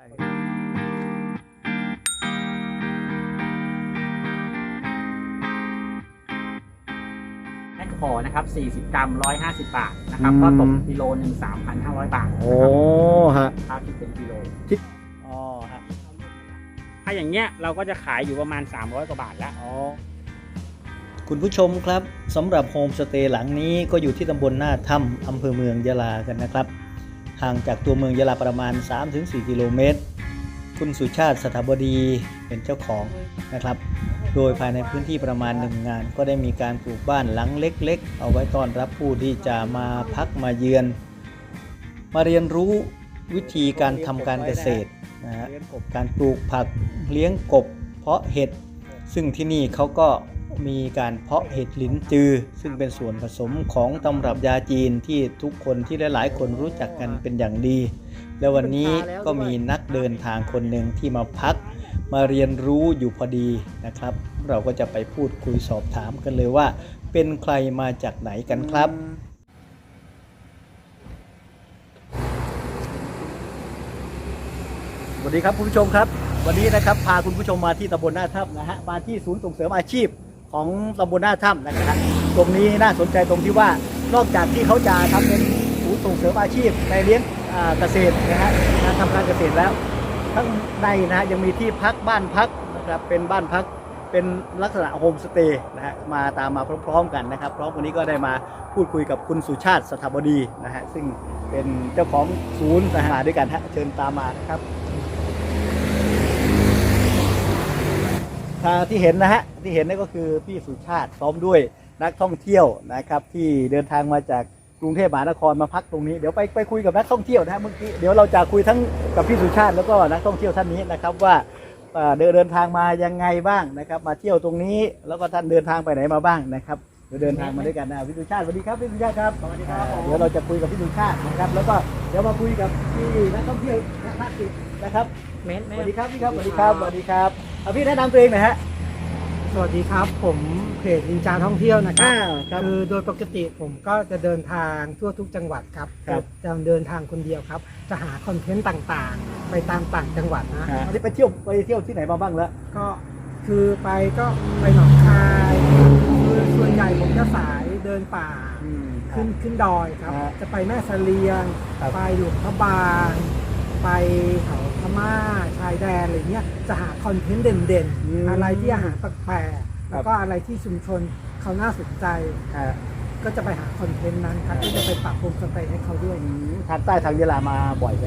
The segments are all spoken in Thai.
แพ็คคอนะครับ 40 กรัม 150 บาทนะครับอืมก็ตกกิโลหนึ่ง3,500 บาทโอ้ฮะ ถ้าคิดเป็นกิโลคิด อ๋อฮะถ้าอย่างเงี้ยเราก็จะขายอยู่ประมาณ 300 กว่าบาทแล้ว อ๋อ คุณผู้ชมครับสำหรับโฮมสเตย์หลังนี้ก็อยู่ที่ตำบลหน้าถ้ำอำเภอเมืองยะลากันนะครับ ห่างจากตัวเมืองยะลาประมาณ 3-4 กิโลเมตร คุณสุชาติสถาบดีเป็นเจ้าของนะครับ โดยภายในพื้นที่ประมาณหนึ่งงาน ก็ได้มีการปลูกบ้านหลังเล็ก ๆ เอาไว้ต้อนรับผู้ที่จะมาพักมาเยือน มาเรียนรู้วิธีการทำการเกษตรนะฮะการปลูกผักเลี้ยงกบเพาะเห็ด ซึ่งที่นี่เขาก็ มีการเพาะเห็ดลินจือ ซึ่งเป็นส่วนผสมของตำรับยาจีนที่ทุกคนที่หลายๆ คนรู้จักกันเป็นอย่างดี และวันนี้ก็มีนักเดินทางคนหนึ่งที่มาพัก มาเรียนรู้อยู่พอดีนะครับ เราก็จะไปพูดคุยสอบถามกันเลยว่า เป็นใครมาจากไหนกันครับ สวัสดีครับคุณผู้ชมครับ วันนี้นะครับพาคุณผู้ชมมาที่ตำบลหน้าถ้ำนะฮะมาที่ศูนย์ส่งเสริมอาชีพ ของตำบลหน้าถ้ำนะฮะตรงนี้น่าสนใจตรงที่ว่านอกจากที่เขาจะทำเป็นศูนย์ส่งเสริมอาชีพในเลี้ยงเกษตรนะฮะการทำการเกษตรแล้วข้างในนะฮะยังมีที่พักบ้านพักนะครับเป็นบ้านพักเป็นลักษณะโฮมสเตย์นะฮะมาตามมาพร้อมๆกันนะครับพร้อมวันนี้ก็ได้มาพูดคุยกับคุณสุชาติสถาบดีนะฮะซึ่งเป็นเจ้าของศูนย์นะฮะมาด้วยกันฮะเชิญตามมานะครับ ทางที่เห็นนะฮะที่เห็นนั่นก็คือพี่สุชาติพร้อมด้วยนักท่องเที่ยวนะครับ ที่เดินทางมาจากกรุงเทพมหานครมาพักตรงนี้เดี๋ยวไปไปคุยกับนักท่องเที่ยวนะฮะเมื่อกี้เดี๋ยวเราจะคุยทั้งกับพี่สุชาติแล้วก็นักท่องเที่ยวท่านนี้นะครับว่าเอ่อเดินเดินทางมายังไงบ้างนะครับ มาเที่ยวตรงนี้แล้วก็ท่านเดินทางไปไหนมาบ้างนะครับเดี๋ยวเดินทางมาด้วยกันนะพี่สุชาติสวัสดีครับพี่สุชาติครับสวัสดีครับเดี๋ยวเราจะคุยกับพี่สุชาตินะครับ แล้วก็เดี๋ยวมาคุยกับพี่นักท่องเที่ยวนักพักตินะครับ เมตรสวัสดีครับพี่ครับสวัสดีครับสวัสดีครับเอาพี่แนะนำตัวเองหน่อยฮะ สวัสดีครับ ผมเพจนินจาท่องเที่ยวนะครับอ่าครับคือโดยปกติผมก็จะเดินทางทั่วทุกจังหวัดครับครับ จะเดินทางคนเดียวครับ จะหาคอนเทนต์ต่างๆ ไปตามต่างจังหวัดนะวันนี้ไปเที่ยวไปเที่ยวที่ไหนมาบ้างแล้ว ก็คือไปก็ไปหนองคายคือส่วนใหญ่ผมจะสายเดินป่า ขึ้นขึ้นดอยครับอ่าจะไปแม่เสลียง ครับ ไปหลวงพระบาง ไปเขาพ ม่าชายแดนอะไรเงี้ยจะหาคอนเทนต์เด่นๆอะไรที่อาหารแปลกๆแล้วก็อะไรที่ชุมชนเขาน่าสนใจ อ่าก็จะไปหาคอนเทนต์นั้นครับก็จะไปปรับปรุงสเตย์ให้เขาด้วย ทางใต้ทางยะลามาบ่อยไหม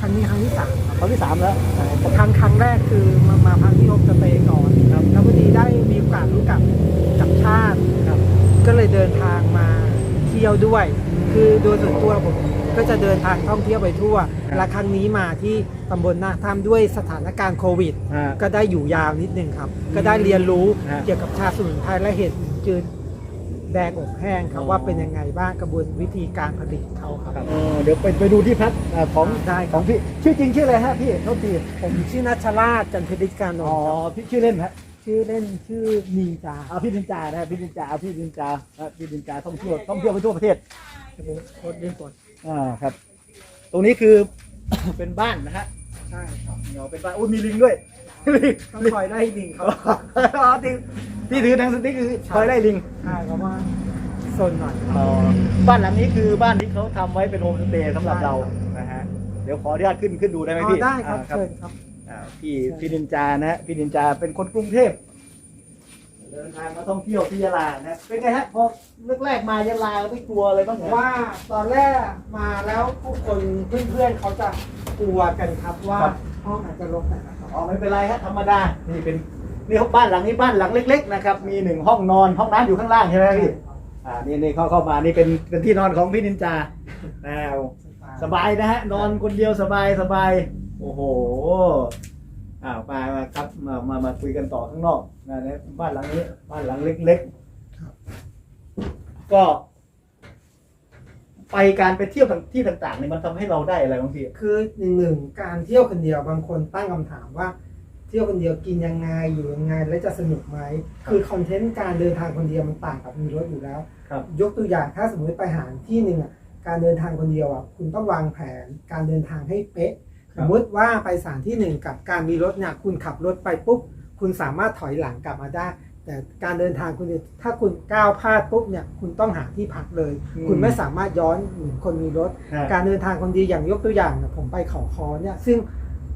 ครั้งนี้ครั้งที่สามครับครั้งที่สามแล้วครั้งครั้งแรกคือมามาพักที่โฮมสเตย์ก่อนครับแล้วพอดีได้มีโอกาสรู้กับกับชาติ ครับ ก็เลยเดินทางมาเที่ยวด้วย คือโดยส่วนตัวผมก็จะเดินทางท่องเที่ยวไปทั่ว และครั้งนี้มาที่ตำบลนาถ้ำด้วยสถานการณ์โควิดอ่าก็ได้อยู่ยาวนิดนึงครับ ก็ได้เรียนรู้ฮะเกี่ยวกับชาสมุนไพรและเห็ดจืดแดงอบแห้งครับอ๋อ ว่าเป็นยังไงบ้างกระบวนวิธีการผลิตเขาครับ เออเดี๋ยวไปไปดูที่พักอ่าของได้ครับ ของพี่ชื่อจริงชื่ออะไรฮะพี่โทษทีผมชื่อนัชราชจันทริการนอ๋อนท์ครับพี่ชื่อเล่นฮะชื่อเล่นชื่อนีจา เอาพี่ดินจานะฮะพี่ดินจาเอาพี่ดินจาอะพี่ดินจาท่องเที่ยวท่องเที่ยวไปทั่วประเทศ โคตรเล่นกดอ่าครับ ตรงนี้คือ เป็นบ้านนะฮะใช่ครับเนาะเป็นบ้านอุ้ยมีลิงด้วยลิงต้องคอยได้ลิงเขาอ๋อที่ที่ถือหนังสติ๊กคือคอยไล่ลิงใช่เพราะว่าซนหน่อยอ๋อบ้านหลังนี้คือบ้านที่เขาทำไว้เป็นโฮมสเตย์สำหรับเราใช่นะฮะเดี๋ยวขออนุญาตขึ้นขึ้นดูได้ไหมอ๋อพี่ได้ครับอ่าเชิญครับ อ่าพี่พี่นินจานะฮะพี่นินจาเป็นคนกรุงเทพ เดินทางมาท่องเที่ยวที่ยะลานะเป็นไงฮะพอแรกๆมายะลาไม่กลัวอะไรบ้างเหรอ ว่าตอนแรกมาแล้วผู้คนเพื่อนๆเขาจะกลัวกันครับว่าห้องอาจจะรกนะครับอ๋อไม่เป็นไรฮะธรรมดา นี่เป็นนี่บ้านหลังนี้บ้านหลังเล็ก ๆ นะครับ มีหนึ่งห้องนอนห้องน้ำอยู่ข้างล่างใช่ไหมพี่ อ่า นี่นี่เขาเข้ามา นี่เป็นเป็นที่นอนของพี่นินจาอ้าวสบายนะฮะ นอนคนเดียวสบายสบาย โอ้โห อ้าวมามาครับมามามาคุยกันต่อข้างนอกนะเนี่ยบ้านหลังนี้ บ้านหลังเล็กๆก็ ไปการไปเที่ยวที่ต่างๆเนี่ยมันทำให้เราได้อะไรบางทีคือหนึ่งหนึ่งการเที่ยวคนเดียวบางคนตั้งคำถามว่า เที่ยวคนเดียวกินยังไงอยู่ยังไงและจะสนุกไหมคือคอนเทนต์การเดินทางคนเดียวมันต่างกับมีรถอยู่แล้ว ครับยกตัวอย่างถ้าสมมติไปหาที่หนึ่งอะการเดินทางคนเดียวอะคุณต้องวางแผนการเดินทางให้เป๊ะ สมมติว่าไปสถานที่หนึ่งกับการมีรถเนี่ยคุณขับรถไปปุ๊บคุณสามารถถอยหลังกลับมาได้ แต่การเดินทางคุณเนี่ยถ้าคุณก้าวพลาดปุ๊บเนี่ยคุณต้องหาที่พักเลยอืมคุณไม่สามารถย้อนเหมือนคนมีรถฮะการเดินทางคนเดียวอย่างยกตัวอย่างเนี่ยผมไปเขาคอเนี่ยซึ่ง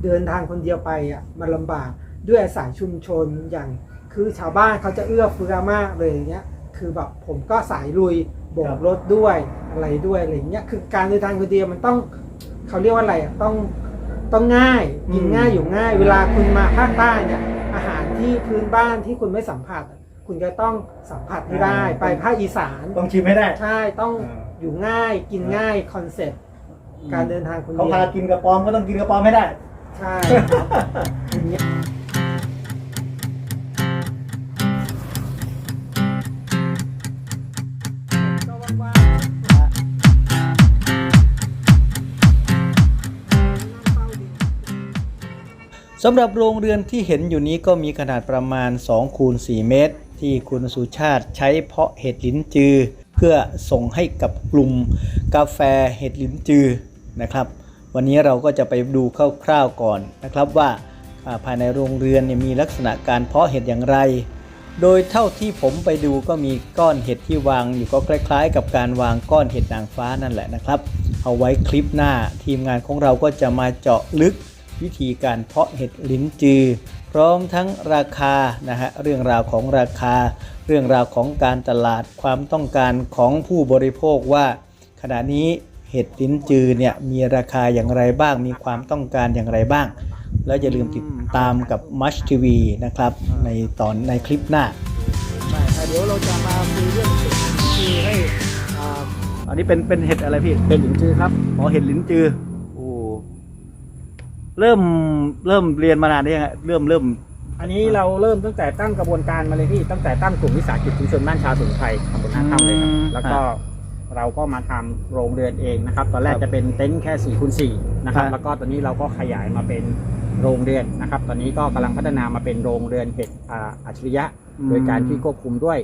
เดินทางคนเดียวไปอะมันลำบากด้วยอาศัยชุมชนอย่าง คือชาวบ้านเขาจะเอื้อเฟื้อมากเลยอย่างเงี้ยคือแบบผมก็สายลุยโบครักบรถด้วยอะไรด้วยอะไรอย่างเงี้ยคือการเดินทางคนเดียวมันต้องเขาเรียกว่าอะไรอะต้อง ต้องง่ายกินง่ายอยู่ง่าย เวลาคุณมาภาคใต้เนี่ยอาหารที่พื้นบ้านที่คุณไม่สัมผัสอะคุณก็ต้องสัมผัสให้ได้ไปภาคอีสานต้องชิมให้ได้ ใช่ต้องอ่าอยู่ง่ายกินง่ายคอนเซ็ปต์การเดินทางคนเขาเดียวพากินกระปอมก็ต้องกินกระปอมให้ได้ ใช่ครับ สำหรับโรงเรือนที่เห็นอยู่นี้ก็มีขนาดประมาณ2คูณ4เมตร ที่คุณสุชาติใช้เพาะเห็ดลิ้นจือ เพื่อส่งให้กับกลุ่มกาแฟเห็ดลิ้นจือนะครับ วันนี้เราก็จะไปดูคร่าวๆก่อนนะครับว่าภายในโรงเรือนมีลักษณะการเพาะเห็ดอย่างไร โดยเท่าที่ผมไปดูก็มีก้อนเห็ดที่วางอยู่ก็คล้ายๆ กับการวางก้อนเห็ดนางฟ้านั่นแหละนะครับ เอาไว้คลิปหน้าทีมงานของเราก็จะมาเจาะลึก วิธีการเพาะเห็ดลิ้นจือ พร้อมทั้งราคานะฮะเรื่องราวของราคา เรื่องราวของการตลาดความต้องการของผู้บริโภคว่า ขณะนี้เห็ดลิ้นจือเนี่ยมีราคาอย่างไรบ้าง มีความต้องการอย่างไรบ้าง แล้วอย่าลืมติดตามกับ Much TV นะครับในตอนในคลิปหน้าใช่เดี๋ยวเราจะมาคุยเรื่องเห็ดลิ้นจือให้อ่าอันนี้เป็นเป็นเห็ดอะไรพี่เห็ดหลินจือครับอ๋อเห็ดลิ้นจือโอ้ เริ่มเริ่มเรียนมานานได้ยังไงเริ่มเริ่ม อันนี้เราเริ่มตั้งแต่ตั้งกระบวนการมาเลยพี่ตั้งแต่ตั้งกลุ่มวิสาหกิจชุมชนบ้านชาวสมุนไพรตำบลนาคำเลยครับอืมแล้วก็เราก็มาทำโรงเรือนเองนะครับ ตอนแรกครับจะเป็นเต็นท์แค่4คูณ4นะครับครับ แล้วก็ตอนนี้เราก็ขยายมาเป็นโรงเรือนนะครับ ตอนนี้ก็กำลังพัฒนามาเป็นโรงเรือนเห็ดอ่าอัจฉริยะ โดยการที่ควบคุมด้วย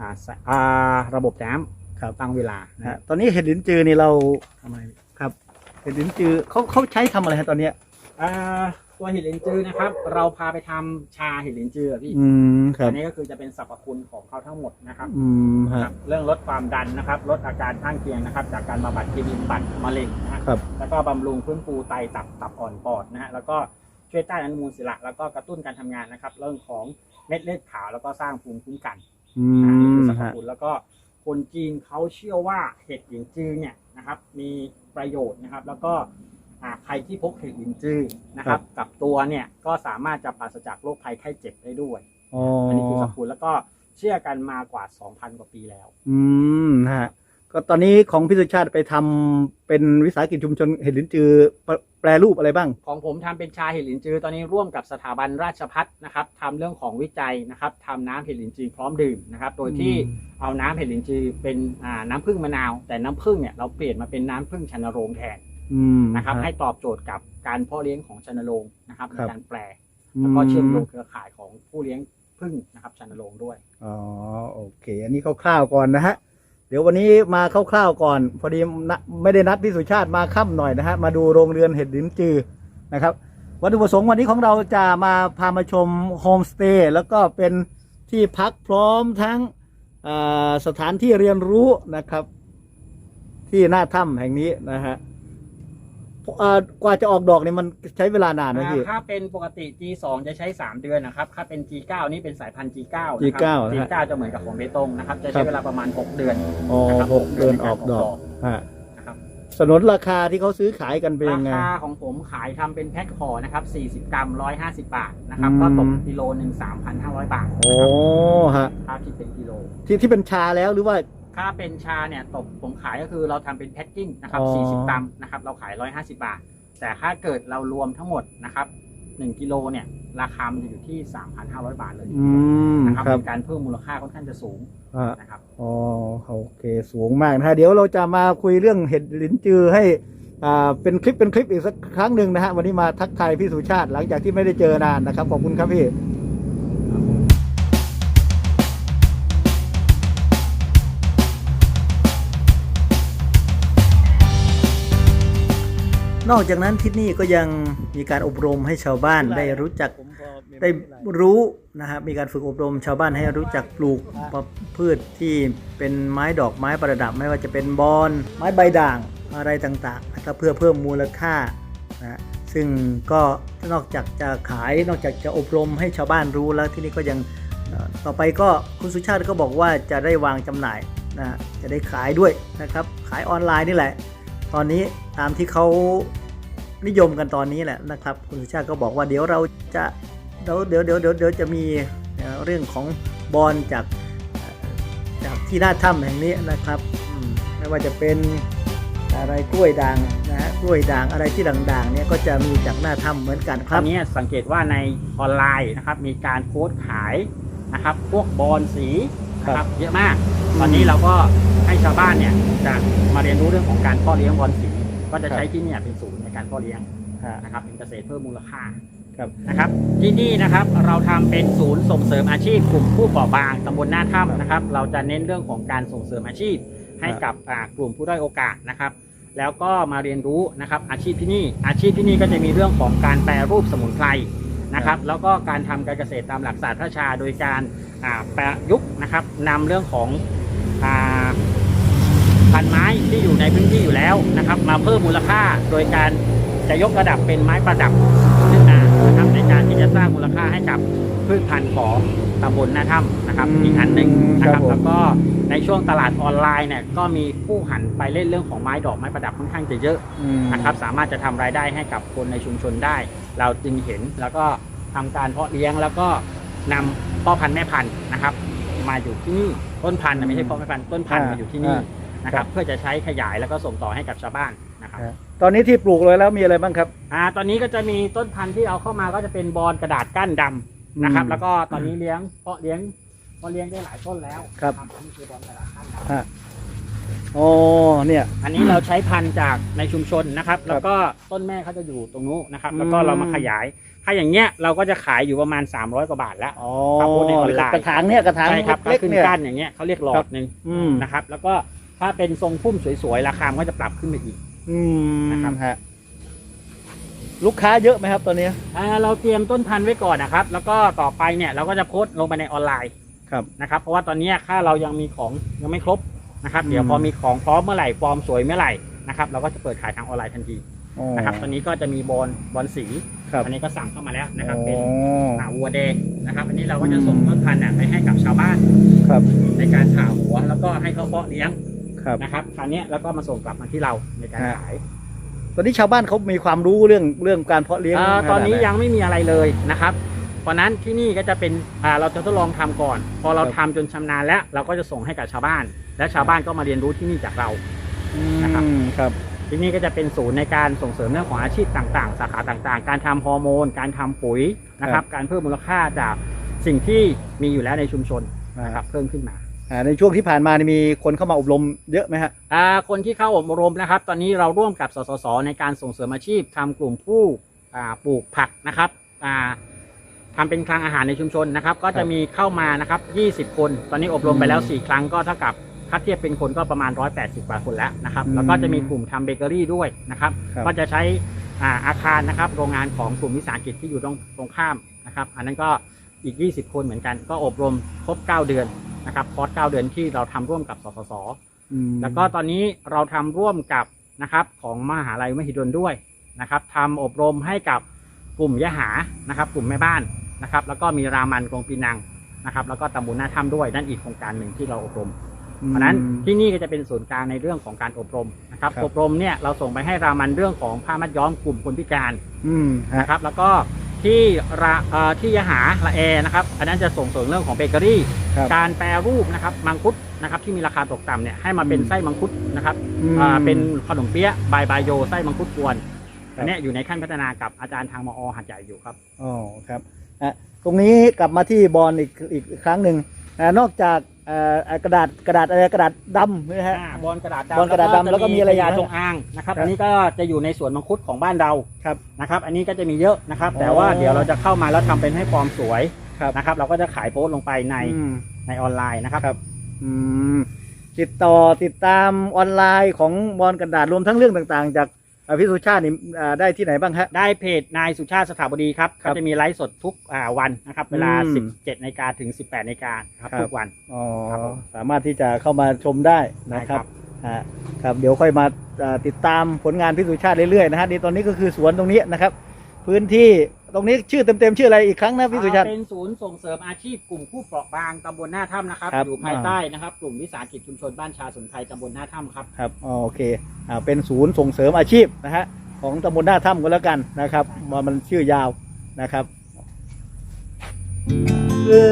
อ่าสอ่าระบบน้ำครับตั้งเวลานะฮะตอนนี้เห็ดลิ้นจือนี่เราทำไมครับเห็ดลิ้นจือเขาเขาใช้ทำอะไรฮะตอนเนี้ย อ่าตัวเห็ดหลินจือนะครับ เราพาไปทำชาเห็ดหลินจืออะพี่อืมครัอับนนี้ก็คือจะเป็นสรรพคุณของเขาทั้งหมดนะครับ อืมคฮะรับเรื่องลดความดันนะครับลดอาการข้างเคียงนะครับ จากการบำบัดกินบัตมะเร็งนะฮะครับ แล้วก็บำรุงฟื้นฟูไตตับตับอ่อนปอดนะฮะแล้วก็ช่วยต้านอนุมูลอิสระแล้วก็กระตุ้นการทำงานนะครับ เรื่องของเม็ดเลือดขาวแล้วก็สร้างภูมิคุ้มกันอืนะนี่คือมสรรพฮะ คุณแล้วก็คนจีนเขาเชื่อว่าเห็ดหลินจือเนี่ยนะครับ มีประโยชน์นะครับ แล้วก็อ่า ใครที่พกเห็ดหลินจือนะครับ กับตัวเนี่ยก็สามารถจะปราศจากโรคภัยไข้เจ็บได้ด้วยอ๋ออันนี้คือสรรพคุณแล้วก็เชื่อกันมากว่า2,000กว่าปีแล้ว อืมฮะก็ตอนนี้ของพิสุชาติไปทำเป็นวิสาหกิจชุมชนเห็ดลิ้นจือแปรแปรรูปอะไรบ้าง ของผมทำเป็นชาเห็ดหลินจือ ตอนนี้ร่วมกับสถาบันราชพัฒนะครับทำเรื่องของวิจัยนะครับทำน้ำเห็ดหลินจือพร้อมดื่มนะครับ โดยที่อืมเอาน้ำเห็ดหลินจือเป็นอ่าน้ำผึ้งมะนาว แต่น้ำผึ้งเนี่ยเราเปลี่ยนมาเป็นน้ำผึ้งชนโรงแทน อืมนะครับฮให้ตอบโจทย์กับการเพาะเลี้ยงของชนโรงนะครับในครับการแปลแล้วก็เชื่อมโยงเครือข่ายของผู้เลี้ยงผึ้งนะครับชนโรงด้วยอ๋อโอเค อันนี้คร่าวๆก่อนนะฮะเดี๋ยววันนี้มาคร่าวๆก่อน พอดีนะไม่ได้นัดพี่สุชาติมาค่ำหน่อยนะฮะมาดูโรงเรือนเห็ดลิ้นจือนะครับ วัตถุประสงค์วันนี้ของเราจะมาพามาชมโฮมสเตย์แล้วก็เป็นที่พักพร้อมทั้งอ่าสถานที่เรียนรู้นะครับ ที่หน้าถ้ำแห่งนี้นะฮะอ่า กว่าจะออกดอกเนี่ยมันใช้เวลานานไหมพี่ ถ้าเป็นปกติ G2 จะใช้ 3 เดือนนะครับถ้าเป็น G9 นี่เป็นสายพันธุ์ G9 นะ G9 ครับนะฮะ G9 จะเหมือนกับของเบตงนะครับ จะครัใช้บเวลาประมาณ 6 เดือนอ๋อนะครับหกเดือนออกดอกฮะนะครับสนนราคาที่เขาซื้อขายกันเป็นรายังไง คาของผมขายทำเป็นแพ็คห่อนะครับ 40 กรัม 150 บาทนะครับ อืม ก็ตกกิโลหนึ่ง3,500 บาทโอ้ฮะถ้าคิดเป็นกิโล ที่ที่เป็นชาแล้วหรือว่า ถ้าเป็นชาเนี่ยตกผมขายก็คือเราทำเป็นแพ็คกิ้งนะครับอ๋อ40กรัมนะครับ เราขาย150บาท แต่ถ้าเกิดเรารวมทั้งหมดนะครับ1กิโลเนี่ย ราคามันจะอยู่ที่3,500บาทเลยอืมนะครับครับเป็นการเพิ่มมูลค่าค่อนข้างจะสูงอ่านะครับอ๋อโอเคสูงมากนะฮะเดี๋ยวเราจะมาคุยเรื่องเห็ดลิ้นจือให้อ่าเป็นคลิปเป็นคลิปอีกสักครั้งหนึ่งนะฮะวันนี้มาทักทายพี่สุชาติหลังจากที่ไม่ได้เจอนานนะครับขอบคุณครับพี่ นอกจากนั้นที่นี่ก็ยังมีการอบรมให้ชาวบ้านได้รู้จักได้รู้นะครับมีการฝึกอบรมชาวบ้านให้รู้จักปลูกพืชที่เป็นไม้ดอกไม้ประดับ ไม่ว่าจะเป็นบอนไม้ใบด่างอะไรต่างๆนะครับเพื่อเพิ่มมูลค่านะซึ่งก็นอกจากจะขายนอกจากจะอบรมให้ชาวบ้านรู้แล้วที่นี่ก็ยังเอ่อต่อไปก็คุณสุชาติก็บอกว่าจะได้วางจำหน่ายนะจะได้ขายด้วยนะครับขายออนไลน์นี่แหละ ตอนนี้ตามที่เขานิยมกันตอนนี้แหละนะครับ คุณสุชาติก็บอกว่าเดี๋ยวเราจะเดี๋ยวเดี๋ยวเดี๋ยวเดี๋ยวจะมีเรื่องของบอลจากจากที่หน้าถ้ำแห่งนี้นะครับไม่ว่าจะเป็นอะไรกล้วยด่างนะฮะกล้วยด่างอะไรที่ด่างๆเนี่ยก็จะมีจากหน้าถ้ำเหมือนกันครัอบนนี้สังเกตว่าในออนไลน์นะครับมีการโพสต์ขายนะครับ พวกบอลสี ครับ เยอะมาก ตอนนี้เราก็ให้ชาวบ้านเนี่ยจะมาเรียนรู้เรื่องของการเพาะเลี้ยงบอลสีก็จะใช้ที่เนี่ยเป็นศูนย์ในการเพาะเลี้ยงฮะนะครับเป็นเกษตรเพิ่มมูลค่าครับนะครับที่นี่นะครับเราทำเป็นศูนย์ส่งเสริมอาชีพกลุ่มผู้เปราะบางตำบลหน้าถ้ำนะครับ เราจะเน้นเรื่องของการส่งเสริมอาชีพให้กับอ่ากลุ่มผู้ด้อยโอกาสนะครับ แล้วก็มาเรียนรู้นะครับอาชีพที่นี่อาชีพที่นี่ก็จะมีเรื่องของการแปรรูปสมุนไพรนะครับ แล้วก็การทำการเกษตรตามหลักศาสตร์พระชา โดยการอ่า ประยุกต์นะครับนำเรื่องของอ่าพันไม้ที่อยู่ในพื้นที่อยู่แล้วนะครับ มาเพิ่มมูลค่าโดยการจะยกระดับเป็นไม้ประดับขึ้นมานะครับในการที่จะสร้างมูลค่าให้กับพืชพันธุ์ของตำบลหน้าถ้ำนะครับอืมอีกอันหนึ่งนะคครัรับบผมแล้วก็ในช่วงตลาดออนไลน์เนี่ยก็มีผู้หันไปเล่นเรื่องของไม้ดอกไม้ประดับค่อนข้างจะเยอะอืมนะครับ สามารถจะทำรายได้ให้กับคนในชุมชนได้ เราจึงเห็นแล้วก็ทำการเพาะเลี้ยงแล้วก็นำ พ่อพันธุ์แม่พันธุ์นะครับ มาอยู่ที่นี่ต้นพันธุ์นะไม่ใช่พ่อแม่พันธุ์ต้นพันธุ์อ่ามมาอยู่ที่นี่อ่านะครับ เพื่อจะใช้ขยายแล้วก็ส่งต่อให้กับชาวบ้านนะครับฮะตอนนี้ที่ปลูกเลยแล้วมีอะไรบ้างครับอ่าตอนนี้ก็จะมีต้นพันธุ์ที่เอาเข้ามาก็จะเป็นบอลกระดาษก้านดำนะครับอืมแล้วก็ตอนนี้เลี้ยงเพาะเลี้ยงเพาะเลี้ยงได้หลายต้นแล้วครับอันนี้คือบอลกระดาษก้านดำฮะอ๋อเนี่ย อันนี้เราใช้พันธุ์จากในชุมชนนะครับ แล้วก็ต้นแม่เขาจะอยู่ตรงนู้นนะครับ แล้วก็อืมเรามาขยาย ถ้าอย่างเงี้ยเราก็จะขายอยู่ประมาณ 300 กว่าบาทแล้ว อ๋อครับพูดในออนไลน์ กระถางเนี่ยกระถางใช่ครับถ้าเล็กขึ้นๆเนี่ย ก้านอย่างเงี้ยเขาเรียกหลอครัดบหนึ่งอืม นะครับ แล้วก็ถ้าเป็นทรงพุ่มสวยๆ ราคามันก็จะปรับขึ้นไปอีก อืมนะครับ ฮะลูกค้าเยอะไหมครับตอนนี้ อ่าเราเตรียมต้นพันธุ์ไว้ก่อนนะครับ แล้วก็ต่อไปเนี่ยเราก็จะโพสต์ลงไปในออนไลน์ครับ นะครับ เพราะว่าตอนเนี้ยถ้าเรายังมีของยังไม่ครบนะครับอืมเดี๋ยวพอมีของพร้อมเมื่อไหร่ฟอร์มสวยเมื่อไหร่นะครับ เราก็จะเปิดขายทางออนไลน์ทันทีอ๋อ นะครับตอนนี้ก็จะมีบอลบอลสีครับอันนี้ก็สั่งเข้ามาแล้วนะครับอ๋อเป็นหนาวัวแดงนะครับ อันนี้เราก็จะส่งต้นพันธุ์เนี่ยไปให้กับชาวบ้านครับ ในการผ่าหัวแล้วก็ให้เขาเพาะเลี้ยงครับนะครับคราวเนี้ยแล้วก็มาส่งกลับมาที่เราในการฮะขายตอนนี้ชาวบ้านเขามีความรู้เรื่องเรื่องการเพาะเลี้ยงเอ่อตอนนี้ขนาดไหยังไม่มีอะไรเลยนะครับเพราะนั้นที่นี่ก็จะเป็นอ่าเราจะทดลองทำก่อน พอเราครับทำจนชำนาญแล้ว เราก็จะส่งให้กับชาวบ้าน และชาวบ้านก็มาเรียนรู้ที่นี่จากเรานะครับอืมครับ ที่นี่ก็จะเป็นศูนย์ในการส่งเสริมเรื่องของอาชีพต่างๆ สาขาต่างๆ การทำฮอร์โมน การทำปุ๋ยนะครับ การเพิ่มมูลค่าจากสิ่งที่มีอยู่แล้วในชุมชนนะครับเพิ่มขึ้นมา อ่าในช่วงที่ผ่านมานี่มีคนเข้ามาอบรมเยอะไหมฮะ อ่าคนที่เข้าอบรมนะครับ ตอนนี้เราร่วมกับสสส ในการส่งเสริมอาชีพทำกลุ่มผู้อ่าปลูกผักนะครับอ่าทำเป็นคลังอาหารในชุมชนนะครับ ก็ครัจะบมีเข้ามานะครับ 20 คน ตอนนี้อบรมไปแล้ว 4 ครั้งก็เท่ากับ ถ้าเทียบเป็นคนก็ประมาณ 180กว่าคนแล้วนะครับอืมแล้วก็จะมีกลุ่มทำเบเกอรี่ด้วยนะครับ ครับ ก็จะใช้อ่าอาคารนะครับ โรงงานของกลุ่มวิสาหกิจที่อยู่ตรงตรงข้ามนะครับ อันนั้นก็อีก 20 คนเหมือนกัน ก็อบรมครบ 9 เดือนนะครับ คอร์ส 9 เดือนที่เราทำร่วมกับสสส อืม แล้วก็ตอนนี้เราทำร่วมกับนะครับของมหาลัยมหิดลด้วยนะครับทำอบรมให้กับกลุ่มยะหานะครับ กลุ่มแม่บ้านนะครับ แล้วก็มีรามันกรงปีนังนะครับ แล้วก็ตำบลหน้าถ้ำด้วยนั่นอีกโครงการหนึ่งที่เราอบรม เพราะฉะนั้นที่นี่ก็จะเป็นศูนย์กลางในเรื่องของการอบรมนะครับครับ อบรมเนี่ยเราส่งไปให้รามันเรื่องของผ้ามัดย้อมกลุ่มคนพิการอืมฮะนะครับ แล้วก็ที่ระเอ่อที่ยะหาละแอนะครับ อันนั้นจะส่งเสริมเรื่องของเบเกอรี่ครับการแปรรูปนะครับมังคุดนะครับที่มีราคาตกต่ำเนี่ยให้มาเป็นอืมไส้มังคุดนะครับอืมอ่าเป็นขนมเปี๊ยะบายบายโยไส้มังคุดกวนครับอันเนี้ยอยู่ในขั้นพัฒนากับอาจารย์ทางมอหัดใหญ่อยู่ครับอ๋อครับอะตรงนี้กลับมาที่บอลอีกอีกครั้งหนึ่งอ่านอกจากเอ่อ กระดาษกระดาษอะไรกระดาษดำนะฮะ อ่าบอลกระดาษดำบอลกระดาษดำแล้วก็มีอะไรยาอีกนะจงอางนะครับครับอันนี้ก็จะอยู่ในสวนมังคุดของบ้านเราครับนะครับ อันนี้ก็จะมีเยอะนะครับอ๋อแต่ว่าเดี๋ยวเราจะเข้ามาแล้วทำเป็นให้ฟอร์มสวยครับนะครับ เราก็จะขายโพสต์ลงไปในอืม ในออนไลน์นะครับ ครับ อืมติดต่อติดตามออนไลน์ของบอลกระดาษรวมทั้งเรื่องต่างๆ จาก อ่าพี่สุชาตินี่อ่าได้ที่ไหนบ้างฮะ ได้เพจนายสุชาติสถาบดีครับครัก็บจะมีไลฟ์สดทุกอ่าวันนะครับ เวลา อืม17นาฬิกาถึง 18นาฬิกาครับครับ ทุกวัน อ๋อครับผม สามารถที่จะเข้ามาชมได้นะครับอ่าครับเดี๋ยวค่อยมาอ่าติดตามผลงานพี่สุชาติเรื่อยๆนะฮะนี่ตอนนี้ก็คือสวนตรงนี้นะครับ พื้นที่ตรงนี้ชื่อเต็มๆชื่ออะไรอีกครั้งนะพี่สุชาติ เป็นศูนย์ส่งเสริมอาชีพกลุ่มผู้เปราะบางตำบลหน้าถ้ำนะครับ ครับ อยู่ภายใต้นะครับ กลุ่มวิสาหกิจชุมชนบ้านชาสนไทยตำบลหน้าถ้ำครับ ครับอ๋อโอเคอ่าเป็นศูนย์ส่งเสริมอาชีพนะฮะของตำบลหน้าถ้ำก็แล้วกันนะครับว่ามันชื่อยาวนะครับ คือ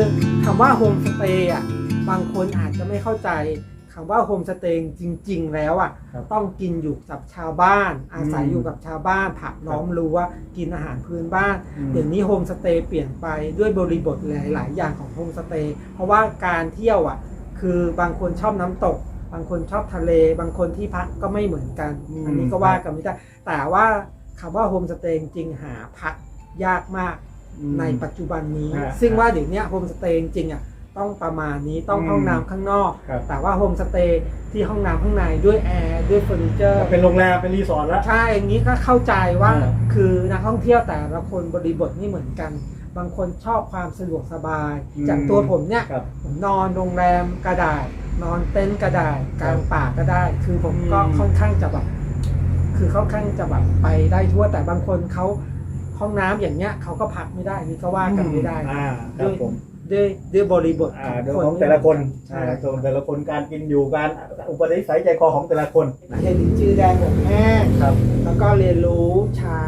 คำว่าโฮมสเตย์อะบางคนอาจจะไม่เข้าใจ คำว่าโฮมสเตย์จริง ๆ แล้วอะครับต้องกินอยู่กับชาวบ้าน อาศัยอืมอยู่กับชาวบ้านผักล้อมรั้วกินอาหารพื้นบ้านอืม เดี๋ยวนี้โฮมสเตย์เปลี่ยนไปด้วยบริบทหลาย ๆ อย่างของโฮมสเตย์เพราะว่าการเที่ยวอะ คือบางคนชอบน้ำตก บางคนชอบทะเล บางคนที่พักก็ไม่เหมือนกัน อืม อันนี้ก็ว่ากันไม่ได้แต่ว่าคำว่าโฮมสเตย์จริงๆหาพักยากมากในปัจจุบันนี้อ่าซึ่งว่าเดี๋ยวเนี้โฮมสเตย์จริงๆอะ ต้องประมาณนี้ต้องอืมห้องน้ำข้างนอก ครับ แต่ว่าโฮมสเตย์ที่ห้องน้ำข้างในด้วยแอร์ด้วยเฟอร์นิเจอร์ เป็นโรงแรมเป็นรีสอร์ทแล้วใช่อย่างนี้ก็เข้าใจว่าอ่า คือนักท่องเที่ยวแต่ละคนบริบทไม่เหมือนกัน บางคนชอบความสะดวกสบายอืมจากตัวผมเนี่ย ครับ ผมนอนโรงแรมก็ได้นอนเต็นท์ก็ได้กลางป่าก็ได้ คือผมก็อืม ค่อนข้างจะแบบ คือค่อนข้างจะแบบไปได้ทั่วแต่บางคนเขาห้องน้ำอย่างเงี้ยเขาก็พักไม่ได้อันนี่ก็ว่ากันไม่ได้ อ่าครับผม ด้วยด้วยบริบทอ่าของเดี๋ยวคนของแต่ละคนใช่อ่าของแต่ละคนการกินอยู่การอุปนิสัยใจคอของแต่ละคนเห็นชื่อแดงผมแห้งครับ แล้วก็เรียนรู้ชา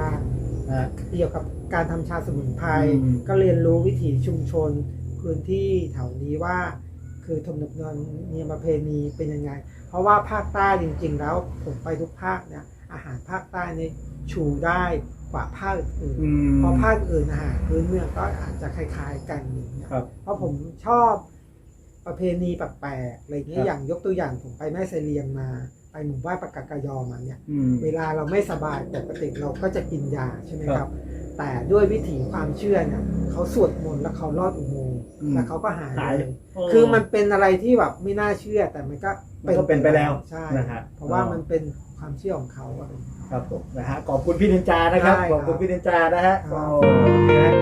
อ่าเกี่ยวกับการทำชาสมุนไพรอืมก็เรียนรู้วิถีชุมชนพื้นที่แถวนี้ว่า คือทมนบนอนเนียมประเพณีเป็นยังไง เพราะว่าภาคใต้จริง ๆ แล้วผมไปทุกภาคเนี่ย อาหารภาคใต้เนี่ยชูได้กว่าภาคอื่นอืมเพราะภาคอื่นอาหารพื้นเมืองก็อาจจะคล้าย ๆ กันอย่างเงี้ยครับเพราะผมชอบประเพณีแปลกๆอะไรเงี้ครัยบอย่างยกตัวอย่างผมไปแม่เสลียงมาไปหมู่บ้านปากกากยอมาเนี่ยอืมเวลาเราไม่สบายปกติเราก็จะกินยาใช่ไหมคครัรับบแต่ด้วยวิถีความเชื่อเนี่ยเขาสวดมนต์แล้วเขาลอดอุโมงค์อืมแล้วเขาก็หายหายเลยคือมันเป็นอะไรที่แบบไม่น่าเชื่อแต่มันก็มันก็เป็นไปแล้วใช่นะฮะเพราะว่าอ๋อมันเป็น ความเชื่อของเขาอะไรอย่างเงี้ย ครับผมนะฮะขอบคุณพี่นินจานะครับได้ขอบคุณครับพี่นินจานะฮะครับโอ้นะฮะ